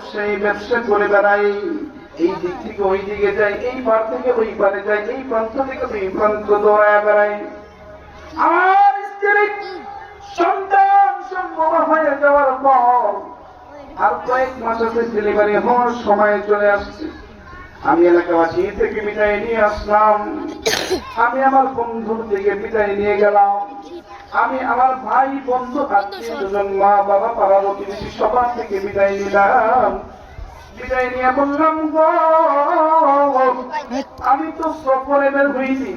ব্যবসায়ী ব্যবসা করে বেড়াই, এই দিক থেকে ওই দিকে যাই, এই পার থেকে ওই পারে যাই, এই প্রান্ত থেকে ওই প্রান্ত দৌড়ায় বেড়াই। আমার স্ত্রী সন্তান সম্ভব হয়ে যাওয়ার পর আর কয়েক মাস আছে ডেলিভারি হওয়ার সময় চলে আসছে। আমি এলাকাবাসী থেকে বিদায় নিয়ে আসলাম। আমি আমার বন্ধুর থেকে বিদায় নিয়ে গেলাম। আমি আমার ভাই বন্ধু আত্মীয় স্বজন মা বাবা পাড়া প্রতিবেশী সবার থেকে বিদায় নিলাম। বিদায় নিয়ে বললাম আমি তো সফরে বের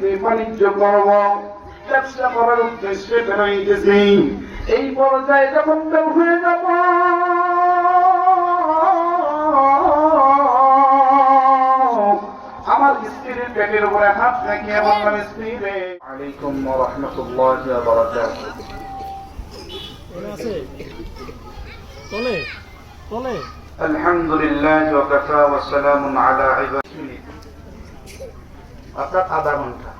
রে বাণিজ্য করব ব্যবসা করার উদ্দেশ্যে বের হইতেছি। এই পর্যায়ে যখন বের হয়ে যাব আমার স্ত্রীর পেটের উপরে হাত রেখে বললাম স্ত্রী রে আলাইকুম রহমতুল্লাহ বারাকাতুহু আছে চলে চলে الحمد لله وكفى وسلام على عباده অর্থাৎ আধা ঘন্টা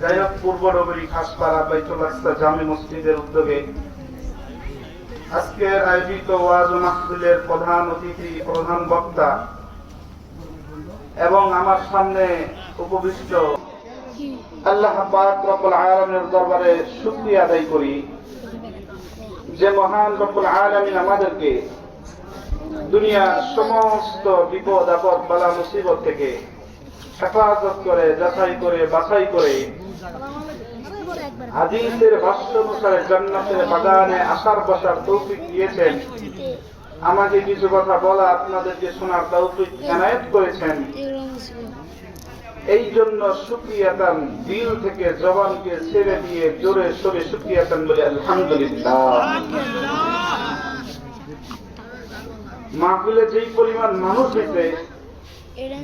যাই হোক পূর্ব নগরী খাসপাড়া বাইতুল আকসা জামি মসজিদের উদ্যোগে আজকের আয়োজিত ওয়াজ ও মাহফিলের প্রধান অতিথি প্রধান বক্তা এবং আমার সামনে উপবিষ্ট আল্লাহ পাক রব্বুল দরবারে শুকরিয়া আদায় করি যে মহান রব্বুল আলামিন আমাদেরকে দুনিয়ার সমস্ত বিপদ, আপদ, বালা, মুসিবত থেকে হেফাজত করে, যাচাই করে, বাছাই করে হাদিসের ভাষ্য অনুসারে জান্নাতের বাগানে আসার বসার তৌফিক দিয়েছেন। আমাকে কিছু কথা বলা আপনাদেরকে শোনার তৌফিক এনায়েত করেছেন। এই জন্য সুক্রিয়াতান দিল থেকে জবানকে ছেড়ে দিয়ে জোরে সোরে সুক্রিয়াতান বলে আলহামদুলিল্লাহ। মাহফিলে যেই পরিমাণ মানুষ হয়েছে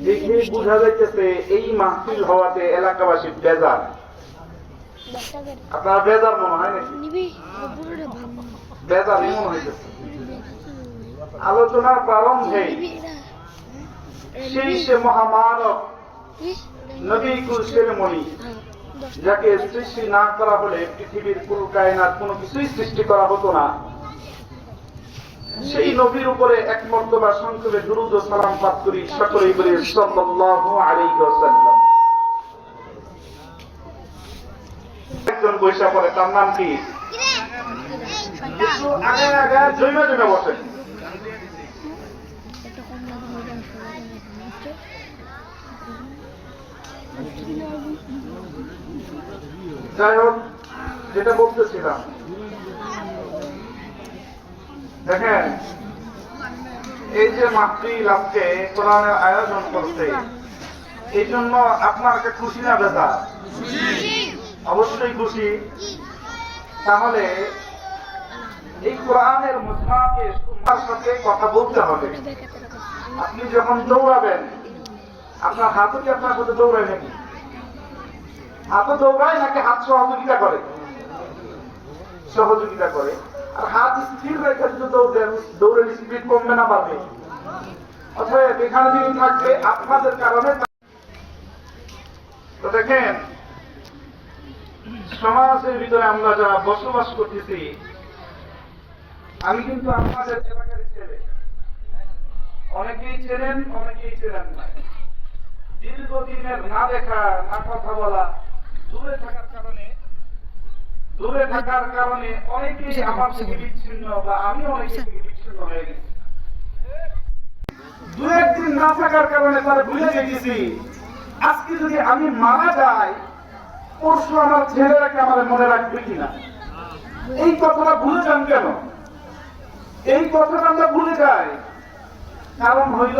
দেখে বোঝা যাইতেছে এই মাহফিল হওয়াতে এলাকাবাসী বেজার। আপনার বেজার মনে হয় নাকি? বেজার মনে হইতেছে। আলোচনার প্রারম্ভে সেই সে মহামানব নবী কুল সেরেমনি, যাকে সৃষ্টি না করা হলে পৃথিবীর কুল কায়নাত কোনো কিছুই সৃষ্টি করা হতো না। সেই নবীর উপরে এক মর্তবা সংক্ষেপে দুরুদ ও সালাম পাঠ করি সকলেই বলি, সাল্লাল্লাহু আলাইহি ওয়াসাল্লাম। একজন বৈশা পড়ে, তার নাম কি? আগে আগে জৈমা জমে বসেন যাই হোক, যেটা বলতেছিলাম। দেখেন, এই যে মাহফিল আজকে কোরআনের আয়োজন করছে এই জন্য আপনার কাছে খুশি না বেদা অবশ্যই খুশি। তাহলে এই কোরআনের মুসমাকে সুন্দর সাথে কথা বলতে হবে। আপনি যখন দৌড়াবেন, আপনার হাতও কি আপনার সাথে দৌড়ায় নাকি হাতও দৌড়ায় নাকি হাত সহযোগিতা করে? সহযোগিতা করে। আর হাত স্থির রেখে যদি দৌড়েন দৌড়ের স্পিড কমবে না বাড়বে অতএব এখানে যদি থাকবে, আপনাদের কারণে তো দেখেন, সমাজের ভিতরে আমরা যারা বসবাস করতেছি, আমি কিন্তু আপনাদের এলাকার ছেলে। অনেকেই চেনেন অনেকেই চেনেন না। দীর্ঘদিনের না দেখা, না কথা বলা দূরে থাকার কারণে দূরে থাকার কারণে অনেকেই আমার থেকে বিচ্ছিন্ন বা আমি অনেকেই থেকে বিচ্ছিন্ন হয়ে গেছি। দু একদিন না থাকার কারণে তারা ভুলে গেছি। আজকে যদি আমি মারা যাই পরশু আমার ছেলেরা কি আমার মনে রাখবে কিনা? এই কথাটা ভুলে যান কেন? এই কথাটা আমরা ভুলে যাই। কারণ হইল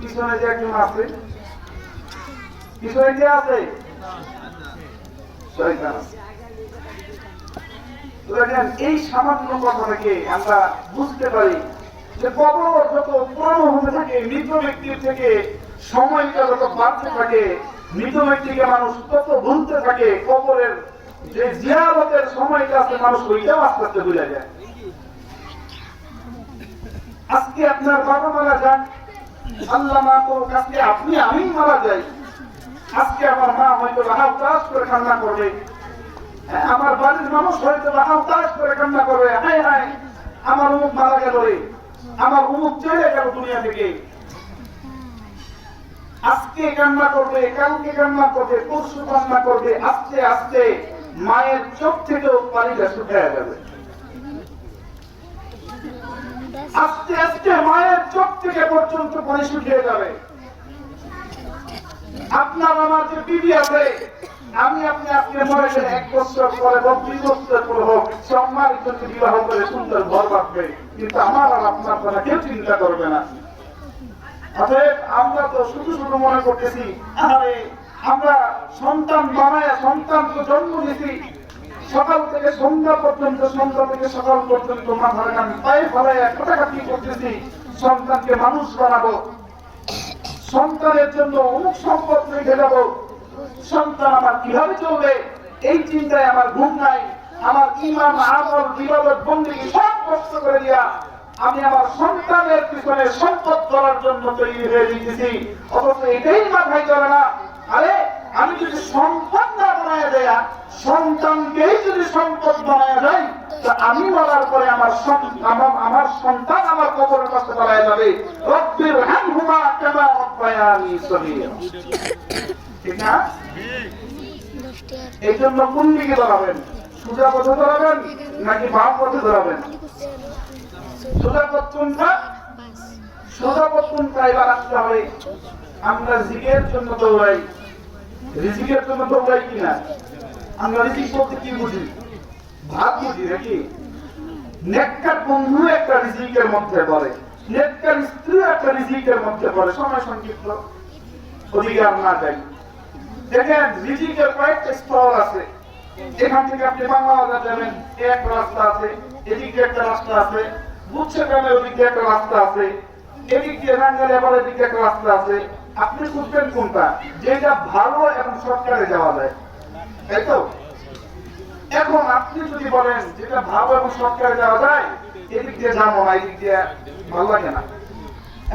পিছনে যে একজন আছে পিছনে কে আছে শয়তান আছে। তো দেখেন এই সামান্য কথাটাকে আমরা বুঝতে পারি যে কবর যত পুরানো হতে থাকে, মৃত ব্যক্তির থেকে সময়টা যত বাড়তে থাকে, মৃত ব্যক্তিকে মানুষ তত ভুলতে থাকে, কবরের যে জিয়ারতের সময়টা আছে, মানুষ ওইটাও আস্তে আস্তে ভুলে যায়। আজকে আপনার বাবা মারা যান, আল্লাহ মা করুক, আজকে আপনি আমি মারা যাই। আজকে আমার মা হয়তো রাহা উদাস করে কান্না করবে। হ্যাঁ, আমার বাড়ির মানুষ হয়তো রাহা উদাস করে কান্না করবে। হায় হায় আমার অমুক মারা গেল রে। আমার অমুক চলে গেল দুনিয়া থেকে। আজকে কান্না করবে কালকে কান্না করবে পরশু কান্না করবে আস্তে আস্তে মায়ের চোখ থেকেও পানিটা শুকিয়ে যাবে। আস্তে আস্তে মায়ের চোখ থেকে পর্যন্ত পানি শুকিয়ে যাবে। আপনার আমার যে বিবি আছে, আমি আপনি আপনি মরে এক বছর পরে দুই বছর পরে হোক সম্মানিত জন্য বিবাহ করে সুন্দর ঘর বাঁধবে, কিন্তু আমার আর আপনার কথা কেউ চিন্তা করবে না। আমরা তো শুধু শুধু মনে করতেছি আমরা সন্তান বানায় সন্তানকে জন্ম দিছি সকাল থেকে সন্ধ্যা পর্যন্ত, সন্ধ্যা থেকে সকাল পর্যন্ত মাথার গান পায়ে ফেলায় কাটাকাটি করতেছি, সন্তানকে মানুষ বানাবো। সন্তানের জন্য অমুক সম্পদ রেখে যাব সন্তান আমার কীভাবে চলবে? এই চিন্তায় আমার ঘুম নাই। আমার ইমান আমল বিবাদত বন্দী সব কষ্ট করে দিয়া আমি আমার সন্তানের পিছনে সম্পদ করার জন্য তৈরি হয়ে দিতেছি। অথচ এটাই মাথায় চলে না। আরে, আমি যদি সম্পদ না বানায় দেয়া, সন্তানকেই যদি সম্পদ বানায় আমি বলার পরে আমার আমার সন্তান আমার কবরের কাছে বানায় যাবে। রব্বির হামহুমা কামা রব্বায়ানি সগীরা। ঠিক না? এই জন্য কোন দিকে দাঁড়াবেন? সোজা পথে দাঁড়াবেন নাকি বাম পথে দাঁড়াবেন? সোজা পথ কোনটা? সোজা পথ কোনটা? এবার আসতে হবে। আমরা জিগের জন্য দৌড়াই। রিজিকের জন্য দৌড়াই কিনা? আমরা রিজিক বলতে কি বুঝি? নাকি? নেককার বন্ধু একটা রিজিকের মধ্যে পড়ে, নেককার স্ত্রী একটা রিজিকের মধ্যে পড়ে, সময় সংক্ষিপ্ত অধিকার না দেখেন, রিজিকের কয়েকটা আছে। এখান থেকে আপনি যাবেন এ একটা রাস্তা আছে, এদিকে একটা রাস্তা আছে বুঝছে গ্রামের ওদিকে একটা রাস্তা আছে, এদিক রাঙ্গালে আবার এদিকে একটা রাস্তা আছে। আপনি বুঝবেন কোনটা? যেটা ভালো এবং সরকারে যাওয়া যায়। তাই তো? এখন আপনি যদি বলেন যেটা ভালো এবং সরকারে যাওয়া যায়, এদিক দিয়ে যাব না এদিক দিয়ে ভালো লাগে না।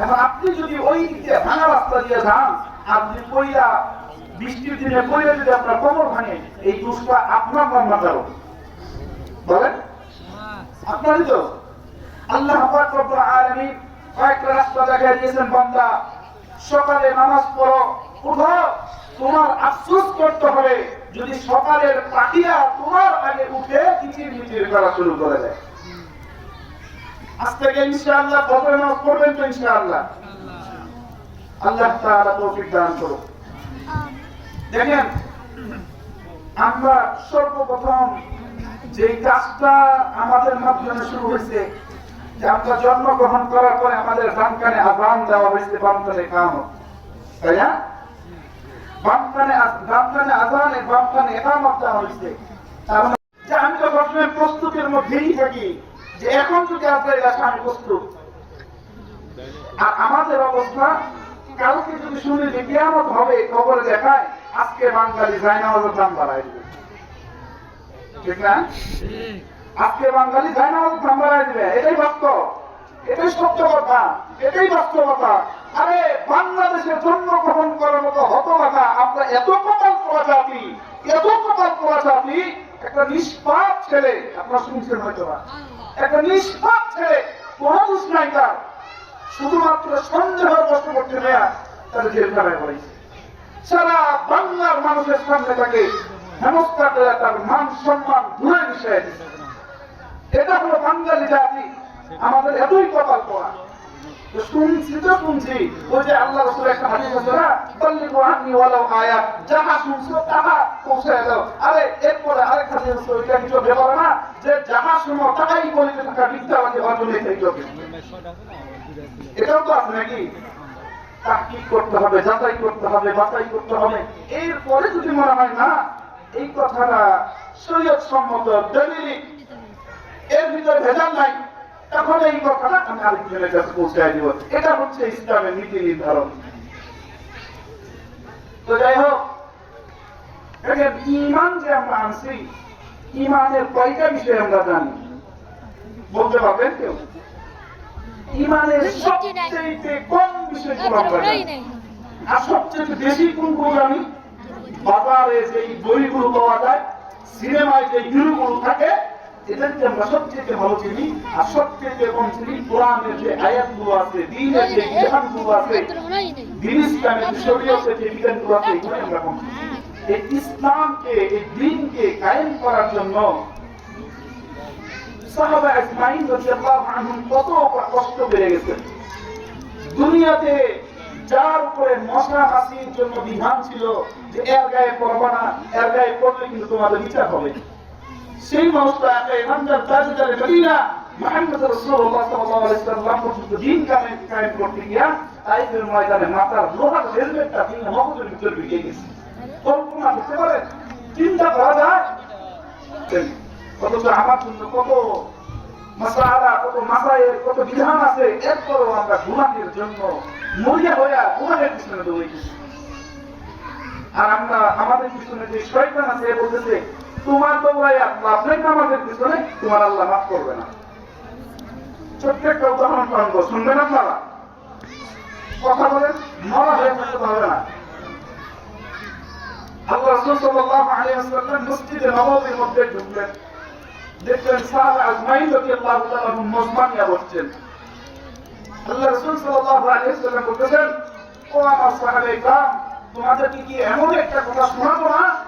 এখন আপনি যদি ওই দিক দিয়ে ভাঙা রাস্তা দিয়ে যান, আপনি কইরা বৃষ্টির দিনে কইরা যদি আপনার কোমর ভাঙে, এই দোষটা আপনার নাম্বার দাও বলেন? আপনারই তো। আল্লাহ পাক কয়েকটা রাস্তা দেখা দিয়েছেন, বান্দা। সকালে নামাজ পড়ো, উঠো। তোমার আফসোস করতে হবে। যদি সকালের পাখিরা তোমার আগে উঠে কিচির মিচির করা শুরু করে দেয়। আজ থেকে ইনশাআল্লাহ নামাজ পড়বেন তো ইনশাআল্লাহ। আল্লাহ তাআলা তৌফিক দান করুন দেখেন, আমরা সর্বপ্রথম যে কাজটা আমাদের মাধ্যমে শুরু হয়েছে, যে আমরা জন্মগ্রহণ করার পরে আমাদের ডান কানে দেওয়া হয়েছে বাম কাম তাই না? মানে আমি তো সবসময় প্রস্তুতির মধ্যেই থাকি, যে এখন যদি আপনার আমি প্রস্তুত। আর আমাদের অবস্থা, কালকে যদি শুনি যে হবে খবরে দেখায়, আজকে বাঙালি জায়নামাজের দাম বাড়ায় দিবে। ঠিক না? আজকে বাঙালি জায়নামাজের দাম বাড়ায় দিবে। এটাই বাস্তব। এটাই সত্য কথা। এটাই বাস্তবতা। আরে, বাংলাদেশের জন্মগ্রহণ করার মতো হতবাকা আমরা এত কপাল পোড়া জাতি এত কপাল পোড়া জাতি একটা নিষ্পাপ ছেলে, আপনারা শুনছেন হয়তো না একটা নিষ্পাপ ছেলে, কোনো দোষ নাই তার। শুধুমাত্র সন্দেহের প্রশ্ন করতে নেয়া তাদের জেলখানায় পড়েছে। সারা বাংলার মানুষের সামনে তাকে হেমস্তা করে তার মান সম্মান দূরে দিচ্ছে এটা হলো বাঙালি জাতি। আমাদের এতই কপাল পড়া শুনছি আল্লাহ দাও। আরে, এরপরে তো আছে নাকি? করতে হবে, যাচাই করতে হবে, বাছাই করতে হবে। এরপরে যদি মনে হয় না, এই কথাটা শরীয়ত সম্মত দলিলি, এর ভিতরে ভেজাল নাই। তখন এই কথাটা আমি আরেকজনের কাছে পৌঁছায় দিব। এটা হচ্ছে ইসলামের নীতি নির্ধারণ। তো যাই হোক ইমান যে আমরা আনছি ইমানের কয়টা বিষয় আমরা জানি? বলতে পারবেন কেউ? ইমানের সবচেয়ে কম বিষয়গুলো আমরা জানি? আর সবচেয়ে বেশি কোনগুলো জানি? বাজারে যে বইগুলো পাওয়া যায় সিনেমায় যে হিরোগুলো থাকে ইসলামকে, এই দিনকে কায়েম করার জন্য কত কষ্ট দুনিয়াতে যার উপরে মশা হাসির জন্য বিধান ছিল যে এর গায়ে পড়বা না, এর গায়ে পড়লে কিন্তু তোমাদের বিচার হবে। সেই মানুষটা একা ইমানদার তাজদারে মদিনা সাল্লাম পর্যন্ত দিন কায়েম কায়েম করতে গিয়া ময়দানে মাথার লোহার হেলমেটটা তিনি মগজের ভিতরে ঢুকে গেছে। কল্পনা করতে চিন্তা করা যায় অথচ আমার জন্য কত মাসালা, কত মাসায়ের, কত বিধান আছে, এরপরও আমরা গুনাহের জন্য মরিয়া হইয়া গুনাহের পিছনে দৌড়াইতেছি। আর আমরা আমাদের পিছনে যে শয়তান আছে বলতেছে তোমার দৌড়ায় লাভ নেই নামাজের পিছনে তোমার আল্লাহ মাফ করবে না। ছোট্ট একটা উদাহরণ কথা বলেন, মরা হয়ে থাকতে না। মধ্যে আল্লাহ ও আমার তোমাদেরকে কি এমন একটা কথা শোনাবো না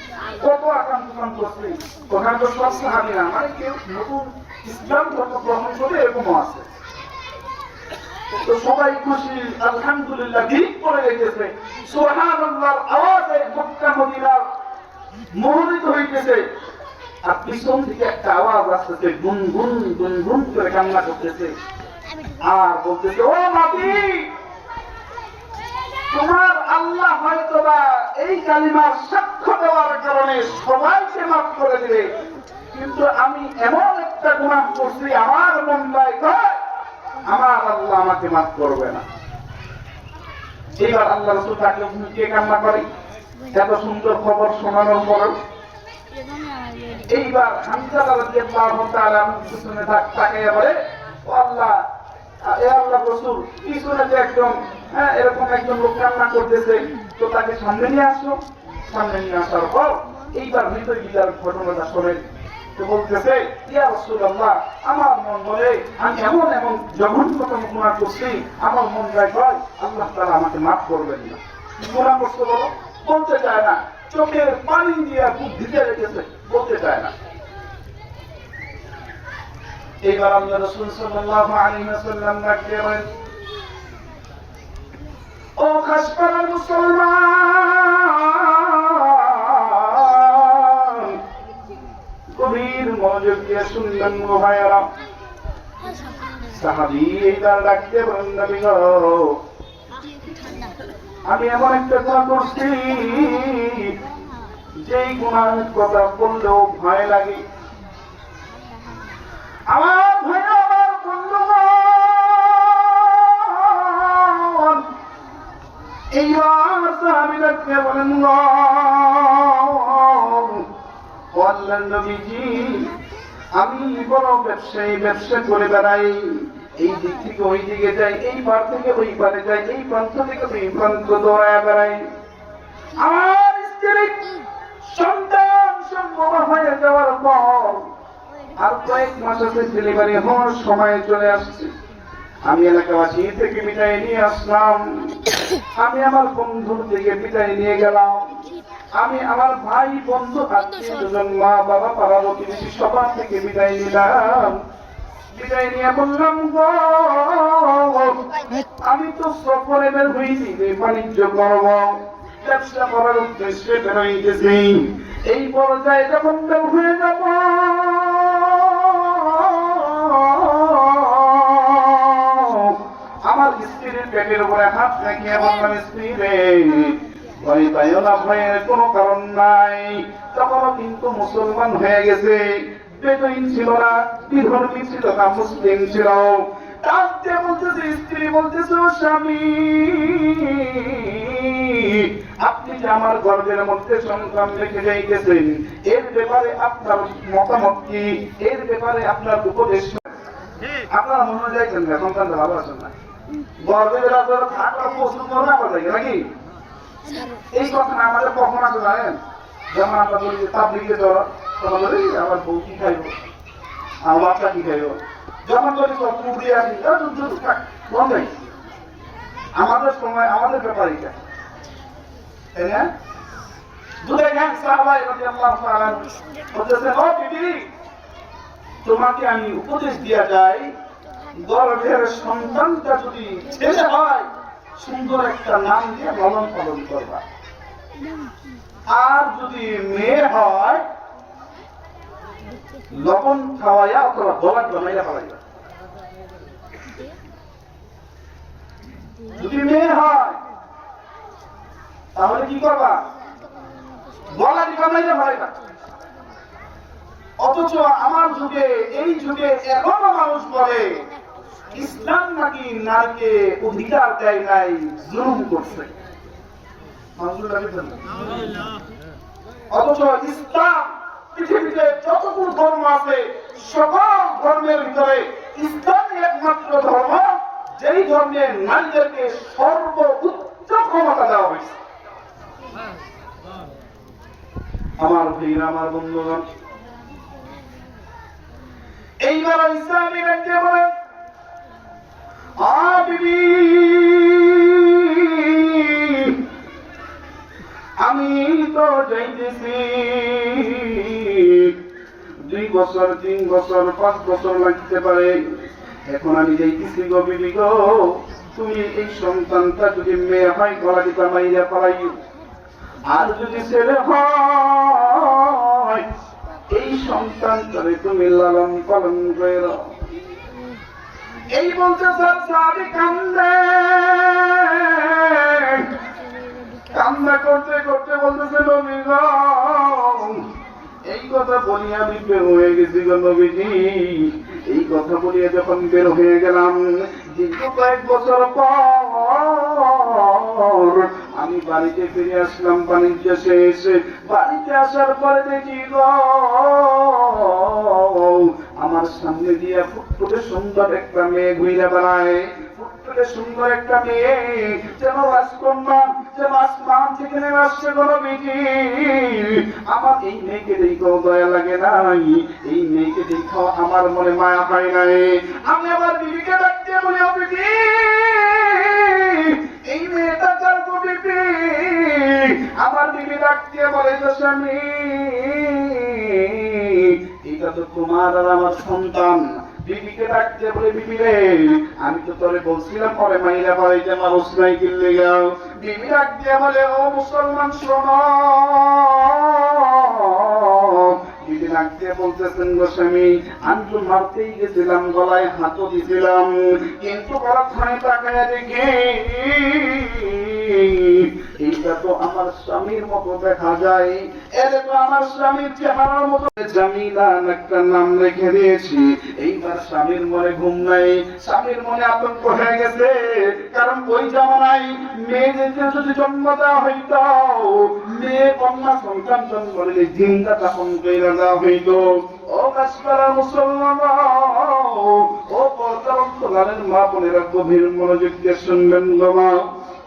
কত আকাম করছে ওখানে তো সব সাহাবি না। মানে কেউ নতুন ইসলাম ধর্ম গ্রহণ করে এরকমও আছে। সবাই খুশি, আলহামদুলিল্লাহ করে রেখেছে। সুবহানাল্লাহর আওয়াজে মক্কা মদিনার হইতেছে। আর পিছন থেকে একটা আওয়াজ আসতেছে, গুনগুন গুনগুন করে কান্না করতেছে। আর বলতেছে, ও নাবি তোমার আল্লাহ হয়তোবা এই কালিমার সাক্ষ্য দেওয়ার কারণে সবাইকে মাফ করে দিবে। কিন্তু আমি এমন একটা গুণাহ করছি, আমার নাই কয়, আমার আল্লাহ আমাকে মাফ করবে না। এইবার আল্লাহ রসুল তাকে কে কান্না করে? এত সুন্দর খবর শোনানোর পর এইবার হামজা রাদিয়াল্লাহু তাআলা পিছনে তাক- তাকাইয়া বলে আল্লাহ হ্যাঁ এরকম একজন লোক নিয়ে আসার ইয়া আমার মন বলে আমি এমন এমন জঘন্যতম গুনাহ করছি। আমার মন যায় কয় আল্লাহ তাআলা আমাকে মাফ করবেন না। গুনাহ করতে বলো? বলতে চায় না। চোখের পানি দিয়ে খুব ভিজে রেখেছে। বলতে চায় না। এইবার আমরা রসুল সাল্লাল্লাহু আলাইহি ওয়াসাল্লাম ডাকতে বলেন, ও খাসপাড়ার মুসলমান, গভীর মনোযোগ দিয়ে শুনবেন গো ভাইয়েরা। সাহাবি এইবার ডাকতে বলেন, নবী গো, আমি এমন একটা গুণা করছি, যেই গুণার কথা বললেও ভয় লাগে। আমার আমি বড় ব্যবসায়ী, ব্যবসা করে বেড়াই। এই দিক থেকে ওই দিকে যাই, এই পার থেকে ওই পারে যাই, এই প্রান্ত থেকে ওই প্রান্ত দৌড়ায় বেড়াই। আমার স্ত্রী সন্তান সম্ভব হয়ে যাওয়ার পর আর কয়েক মাস আছে ডেলিভারি হওয়ার সময় চলে আসছে। আমি এলাকাবাসী থেকে বিদায় নিয়ে আসলাম। আমি আমার বন্ধুর থেকে বিদায় নিয়ে গেলাম। আমি আমার ভাই, বন্ধু, আত্মীয় স্বজন, মা, বাবা পাড়া প্রতিবেশী সবার থেকে বিদায় নিলাম। বিদায় নিয়ে বললাম আমি তো সফরে বের হইনি বাণিজ্য করব ব্যবসা করার উদ্দেশ্যে বের হইতেছি। এই পর্যায়ে যখন বের হয়ে যাব পেটের উপরে হাত রাখিয়া বললাম স্ত্রী রে, ভয় পাইও না ভয়ের কোনো কারণ নাই। তখনও কিন্তু মুসলমান হয়ে গেছে। বেদইন ছিল না, বিধর্মী ছিল না, মুসলিম ছিল। কাঁদতে বলতেছে, স্ত্রী বলতেছে "ও স্বামী, আপনি যে আমার গর্বের মধ্যে সন্তান রেখে যাইতেছেন, এর ব্যাপারে আপনার মতামত কি? এর ব্যাপারে আপনার উপদেশ আপনারা মনে হয় না সন্তানটা ভালো আছেন না। আমাদের কখন আছে জানেন? যেমন আমরা বলি যে তাবলিগে যাওয়া তখন বলি আমার বউ কি খাইব? আমার বাচ্চা কি খাইব? যখন বলি চক্র দিয়ে আসি "আ, দূর, দূর, থাক, বন্ধই আমাদের সময় আমাদের ব্যাপার তোমাকে আমি উপদেশ দিয়া যাই গর্ভের সন্তানটা যদি ছেলে হয়, সুন্দর একটা নাম দিয়ে লালন পালন করবা। আর যদি মেয়ে হয়, লবণ খাওয়াইয়া অথবা গলা জমাইয়া খাওয়াইবা যদি মেয়ে হয়, তাহলে কি করবা? গলা জমাইয়া খাওয়াইবা অথচ আমার যুগে, এই যুগে এখনও মানুষ বলে ইসলাম নাকি নারীকে অধিকার দেয় নাই, জুলুম করছে? অথচ ইসলাম পৃথিবীতে যতগুলো ধর্ম আছে, সকল ধর্মের ভিতরে ইসলামই একমাত্র ধর্ম, যেই ধর্মে নারীদেরকে সর্বোচ্চ ক্ষমতা দেওয়া হয়েছে আমার ভাইরা আমার বন্ধুগণ, এইবার ইসলামী ব্যাংকে বলেন আমি তো যাইতেছি দুই বছর, তিন বছর, পাঁচ বছর লাগতে পারে এখন আমি যাইতেছি গো বিবি গো, তুমি এই সন্তানটা যদি মেয়ে হয়, গলা দিতে মাইয়া পালাই আর যদি ছেলে হয়, এই সন্তানটারে তুমি লালন পালন করে। এই বলতে স্যার সাহাবি কান্দে কান্না করতে করতে বলতেছে নবী গো, এই কথা বলি আমি বের হয়ে গেছি গো নবীজি। এই কথা বলিয়া যখন বের হয়ে গেলাম দীর্ঘ কয়েক বছর পর আমি বাড়িতে ফিরে আসলাম, বাণিজ্য শেষ। বাড়িতে আসার পরে দেখি আমার সামনে দিয়ে ফুটফুটে সুন্দর একটা মেয়ে ঘুরে বেড়ায়। ফুটফুটে সুন্দর একটা মেয়ে, যেন রাজকন্যা, যেন আসমান থেকে নেমে আসছে কোনো আমার এই মেয়েকে দেখেও দয়া লাগে নাই, এই মেয়েকে দেখেও আমার মনে মায়া হয় নাই। আমি আমার বিবিকে ডাকতে এটা তো তোমার আর আমার সন্তান। বিবিকে ডাকতে বলে, বিবি রে, আমি তো তোরে বলছিলাম, পরে মাইরা বাড়িতে মানুষ নাই কিনলে যাও। বিবি ডাক দিয়ে বলে, ও মুসলমান শোনো। দিয়ে বলতেছেন গোস্বামী আমি তো মারতেই গেছিলাম, গলায় হাতও দিছিলাম, কিন্তু গলা ছয় টাকায় দেখি এইটা তো আমার স্বামীর মতো দেখা যায়। এর তো আমার স্বামীর চেহারার মতো। জামিলা একটা নাম রেখে দিয়েছি। এইবার স্বামীর মনে ঘুম নাই। স্বামীর মনে আতঙ্ক হয়ে গেছে। কারণ ওই জামানায় মেয়েদেরকে যদি জন্ম দেওয়া হইত, মেয়ে কন্যা সন্তান জন্ম দিলে জিন্দা তখন কইরা দেওয়া হইত। ও কাশপাড়া মুসলমান, ও পর্দারের মা বোনেরা গভীর মনোযোগ দিয়ে শুনবেন গো মা। ও মুসলমান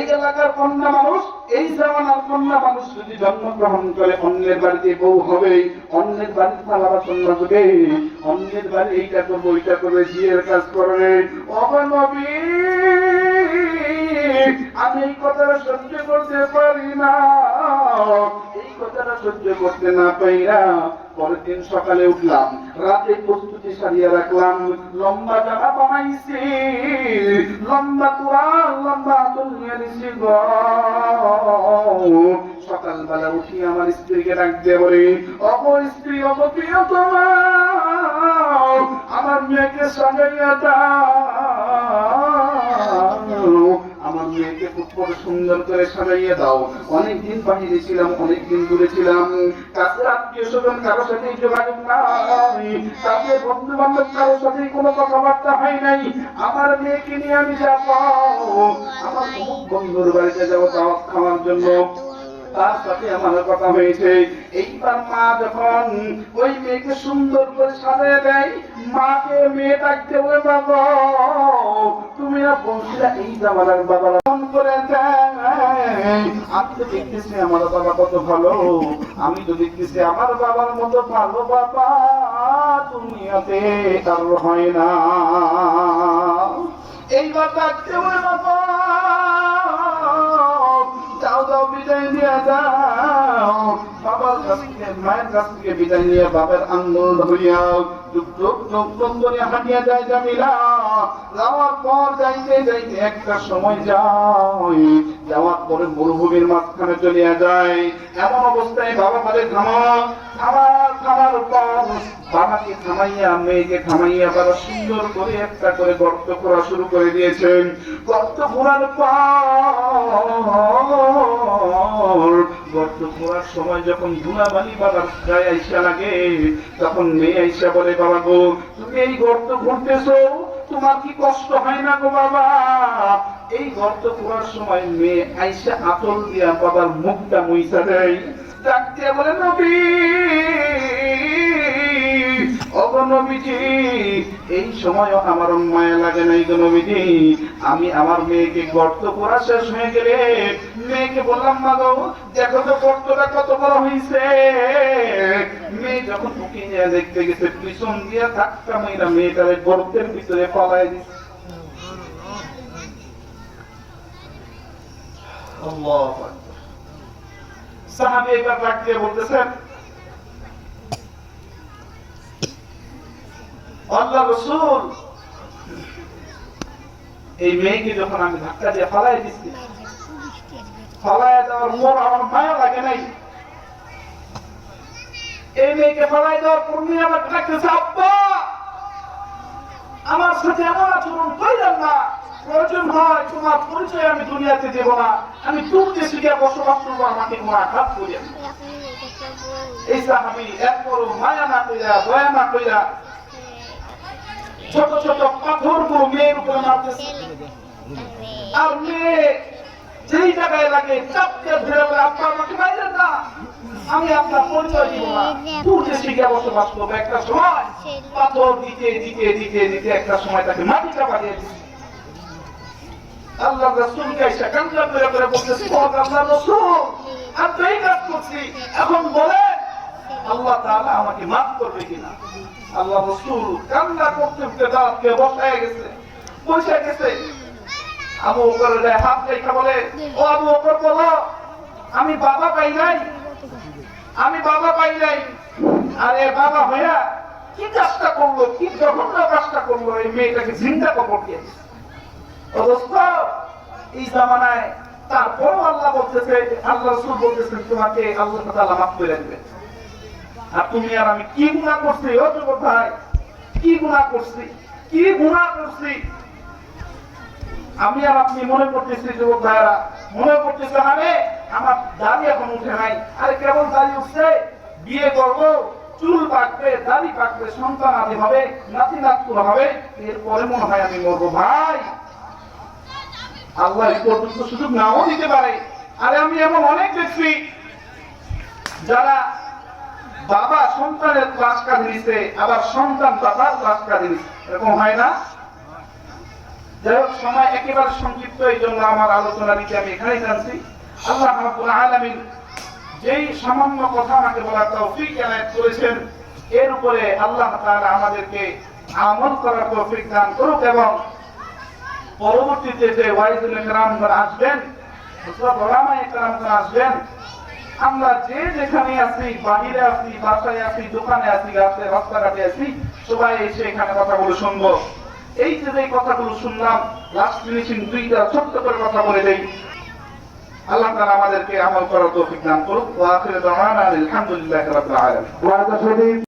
"এই, এলাকার কন্যা মানুষ এই জামানার কন্যা মানুষ যদি জন্মগ্রহণ করে অন্যের বাড়িতে বউ হবে অন্যের বাড়িতে থালা বাসন মাজবে অন্যের বাড়ি এইটা করব ওইটা করবে বিয়ের কাজ করবে। আমি এই কথাটা সহ্য করতে পারি না। এই কথাটা সহ্য করতে না পাইরা পরের দিন সকালে উঠলাম, রাতে প্রস্তুতি সারিয়ে রাখলাম, লম্বা জামা বানাইছি, লম্বা তোয়াল লম্বা আতর নিছি সকালবেলা উঠি আমার স্ত্রীকে ডাক দিয়ে বলি অপ স্ত্রী অপ তোমার আমার মেয়েকে সাজাইয়া দাও আমার মেয়েকে খুব সুন্দর করে সাজাইয়ে দাও। অনেকদিন বাহিরে ছিলাম, অনেকদিন দূরে ছিলাম। কাছে আত্মীয় স্বজন কারোর সাথে যোগাযোগ নাই। কাছে বন্ধু বান্ধব কারও সাথে কোনো কথাবার্তা হয় নাই। আমার মেয়েকে নিয়ে আমি যাব আমার খুব বন্ধুর বাড়িতে যাব দাওয়াত খাওয়ার জন্য। তার সাথে আমার কথা হয়েছে এইবার মা যখন ওই মেয়েকে সুন্দর করে সাজিয়ে দেয় মাকে মেয়ে ডাকতে বলে বাবা তুমি না বলছিলে এই জামানার বাবারা ফোন করে আমি তো দেখতেছি আমার বাবা কত ভালো আমি তো দেখতেছি আমার বাবার মতো ভালো বাবা দুনিয়াতে আর হয় না এইবার ডাকতে বলে। বাবা বিদায় দিয়া যাও বাবার কাছ থেকে মায়ের বিদায় নিয়ে বাবার আঙ্গুল ধরিয়া একটা মরুভূমির মাঝখানে যায়। এমন অবস্থায় বাবা থামার বাবাকে থামাইয়া মেয়েকে থামাইয়া বাবা সুন্দর করে একটা করে গর্ত করা শুরু করে দিয়েছেন। গর্ত করার পর, গর্ত করার সময় যখন ধুলাবালি বাবার গায়ে আইসা লাগে, তখন মেয়ে আইসা বলে বাবা তুমি এই গর্ত ঘুরতেছো তোমার কি কষ্ট হয় না গো বাবা? এই গর্ত করার সময় মেয়ে আইসা আতল দিয়া বাবার মুখটা মুইসা দেয়। বলে এই সময়ও আমার মায়া লাগে নাই গো নবীজি। আমি আমার মেয়েকে গর্ত করা শেষ হয়ে গেলে মেয়েকে বললাম, মা গো, দেখো তো গর্তটা কত বড় হয়েছে মেয়ে যখন নিয়ে দেখতে গেছে, পিছন দিয়ে ধাক্কা মেয়েরা মেয়েটারে গর্তের ভিতরে পালায় দিচ্ছে আল্লাহু। সাহাবী এবার ডাক বলতেছেন, আল্লাহ রসুল, এই মেয়েকে যখন আমি ধাক্কা দিয়ে ফালাই দিচ্ছি ফালাই দেওয়ার পর আমার মায়া লাগে নাই। এই মেয়েকে ফালাই দেওয়ার পর নিয়ে আমার আব্বা! আমার সাথে এমন আচরণ করলেন না। প্রয়োজন হয়, তোমার পরিচয় আমি দুনিয়াতে দেব না। আমি তুলতে শিখে বসবাস করব, আমাকে কোনো আঘাত করিয়া এই সাহাবি মায়া না কইরা, দয়া না কইরা ছোট ছোট পাথর মেয়ের মারতেছে। আর মেয়ে যেই জায়গায় লাগে চাপকে ধরে বলে আপা আমাকে বাইরে না। আমি আপনার পরিচয় দিব না। তুলতে শিখে বসবাস করব একটা সময়। পাথর দিতে দিতে দিতে দিতে একটা সময় তাকে মাটি চাপা দিয়ে আল্লাহ রসুলকে এসে কান্না করে করে বলতেছি ও আল্লাহ রসুল, আমি তো কাজ করছি। এখন বলেন, আল্লাহ তাআলা আমাকে মাফ করবে কিনা? আল্লাহ রসুল কান্না করতে করতে দাঁতকে বসায় গেছে। বসে গেছে। আবু বকরের গায়ে হাত রেখে বলে, ও আবু বকর বলো, আমি বাবা পাই নাই, আমি বাবা পাই নাই। আরে বাবা হইয়া কি কাজটা করল, কি জঘন্য কাজটা করল, এই মেয়েটাকে জিন্দা কবর দিয়েছে অবস্থ, এই জামানায় তারপরও আল্লাহ বলতেছে, আল্লাহ রসুল বলতেছেন তোমাকে আল্লাহ তাআলা মাফ করে দেবে। আর তুমি আর আমি কি গুণা করছি, ও যুবক ভাই? কি গুণা করছি? কি গুণা করছি? আমি আর আপনি মনে করতেছি, যুবক ভাইরা মনে করতেছে, আরে, আমার দাড়ি এখন উঠে নাই। আরে কেবল দাড়ি উঠছে? বিয়ে করব, চুল পাকবে, দাড়ি পাকবে, সন্তান আদি হবে, নাতি নাতকুর হবে, এরপরে মনে হয় আমি মরবো। ভাই, আল্লাহ পর্যন্ত সুযোগ নাও দিতে পারে। আরে, আমি এমন অনেক দেখছি যারা বাবা সন্তানের ক্লাস কাঁধে নিছে আবার সন্তান বাবার ক্লাস কাঁধে নিছে এরকম হয় না? যাই হোক, সময় একেবারে সংক্ষিপ্ত, এই জন্য আমার আলোচনা দিতে আমি এখানেই জানছি। আল্লাহ রাব্বুল যেই সামান্য কথা আমাকে বলার তৌফিক এনায়েত করেছেন, এর উপরে আল্লাহ তাআলা আমাদেরকে আমল করার তৌফিক দান করুক এবং পরবর্তীতে যে ওয়াইজুল ইকরাম আসবেন আসবেন, আমরা যে যেখানে আছি, বাহিরে আছি, বাসায় আছি, দোকানে আছি রাস্তাঘাটে আছি, সবাই এসে এখানে কথাগুলো শুনব। এই যে যে কথাগুলো শুনলাম লাস্ট ফিনিশিং দুইটা ছোট্ট করে কথা বলে দেই। আল্লাহ তাআলা আমাদেরকে আমল করার তৌফিক দান করুক। ওয়া আখিরু দাওয়ানা আলহামদুলিল্লাহি রাব্বিল আলামিন।